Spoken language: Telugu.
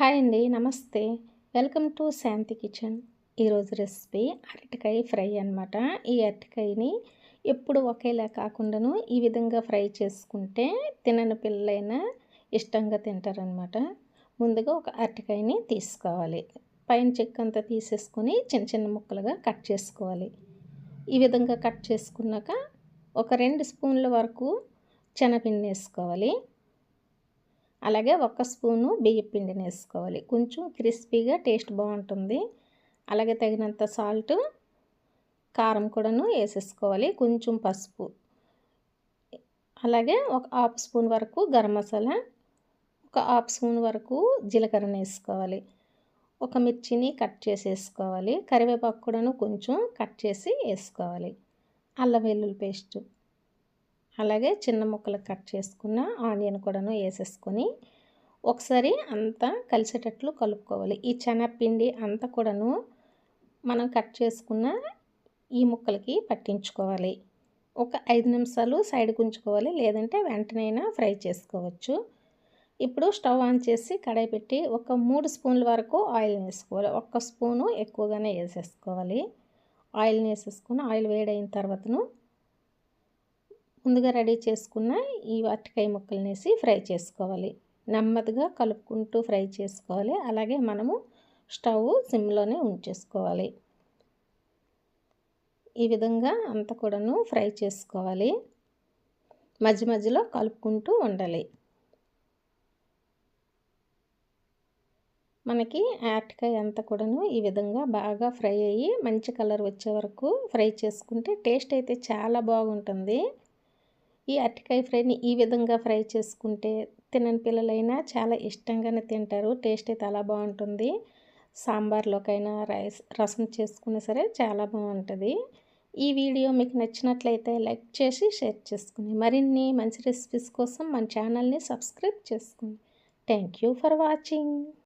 హాయ్ అండి నమస్తే. Welcome to Shanti kitchen. ఈరోజు రెసిపీ అరటికాయ ఫ్రై అనమాట ఈ అరటికాయని ఎప్పుడు ఒకేలా కాకుండాను ఈ విధంగా ఫ్రై చేసుకుంటే తినని పిల్లలైనా ఇష్టంగా తింటారనమాట ముందుగా ఒక అరటికాయని తీసుకోవాలి. పైన చెక్క అంతా తీసేసుకొని చిన్న చిన్న ముక్కలుగా కట్ చేసుకోవాలి. ఈ విధంగా కట్ చేసుకున్నాక ఒక రెండు స్పూన్ల వరకు శనగపిండి వేసుకోవాలి. అలాగే ఒక స్పూను బియ్య పిండిని వేసుకోవాలి. కొంచెం క్రిస్పీగా టేస్ట్ బాగుంటుంది. అలాగే తగినంత సాల్ట్ కారం కూడాను వేసేసుకోవాలి. కొంచెం పసుపు. అలాగే ఒక హాఫ్ స్పూన్ వరకు గరం మసాలా ఒక హాఫ్ స్పూన్ వరకు జీలకర్రను వేసుకోవాలి. ఒక మిర్చిని కట్ చేసి వేసుకోవాలి కరివేపాకు కూడాను కొంచెం కట్ చేసి వేసుకోవాలి. అల్లం వెల్లుల్లి పేస్టు. అలాగే చిన్న ముక్కలు కట్ చేసుకున్న ఆనియన్ కూడాను వేసేసుకొని ఒకసారి అంతా కలిసేటట్లు కలుపుకోవాలి. ఈ శనగపిండి అంతా కూడాను మనం కట్ చేసుకున్న ఈ ముక్కలకి పట్టించుకోవాలి. ఒక ఐదు నిమిషాలు సైడ్ ఉంచుకోవాలి లేదంటే వెంటనైనా ఫ్రై చేసుకోవచ్చు. ఇప్పుడు స్టవ్ ఆన్ చేసి కడాయి పెట్టి ఒక మూడు స్పూన్ల వరకు ఆయిల్ వేసుకోవాలి. ఒక్క స్పూను ఎక్కువగానే వేసేసుకోవాలి. ఆయిల్ని వేసేసుకుని ఆయిల్ వేడైన తర్వాతను ముందుగా రెడీ చేసుకున్న ఈ అరటికాయ ముక్కలు వేసి ఫ్రై చేసుకోవాలి. నెమ్మదిగా కలుపుకుంటూ ఫ్రై చేసుకోవాలి. అలాగే మనము స్టవ్ సిమ్లోనే ఉంచేసుకోవాలి. ఈ విధంగా అంతా కూడాను ఫ్రై చేసుకోవాలి. మధ్య మధ్యలో కలుపుకుంటూ ఉండాలి మనకి అరటికాయ అంతా కూడాను ఈ విధంగా బాగా ఫ్రై అయ్యి మంచి కలర్ వచ్చే వరకు ఫ్రై చేసుకుంటే టేస్ట్ అయితే చాలా బాగుంటుంది. ఈ అరటికాయ ఫ్రైని ఈ విధంగా ఫ్రై చేసుకుంటే తినని పిల్లలైనా చాలా ఇష్టంగానే తింటారు. టేస్ట్ అయితే అలా బాగుంటుంది. సాంబార్లోకైనా రైస్ రసం చేసుకున్నా సరే చాలా బాగుంటుంది. ఈ వీడియో మీకు నచ్చినట్లయితే లైక్ చేసి షేర్ చేసుకుని మరిన్ని మంచి రెసిపీస్ కోసం మన ఛానల్ని సబ్స్క్రైబ్ చేసుకోండి థ్యాంక్ యూ ఫర్ వాచింగ్.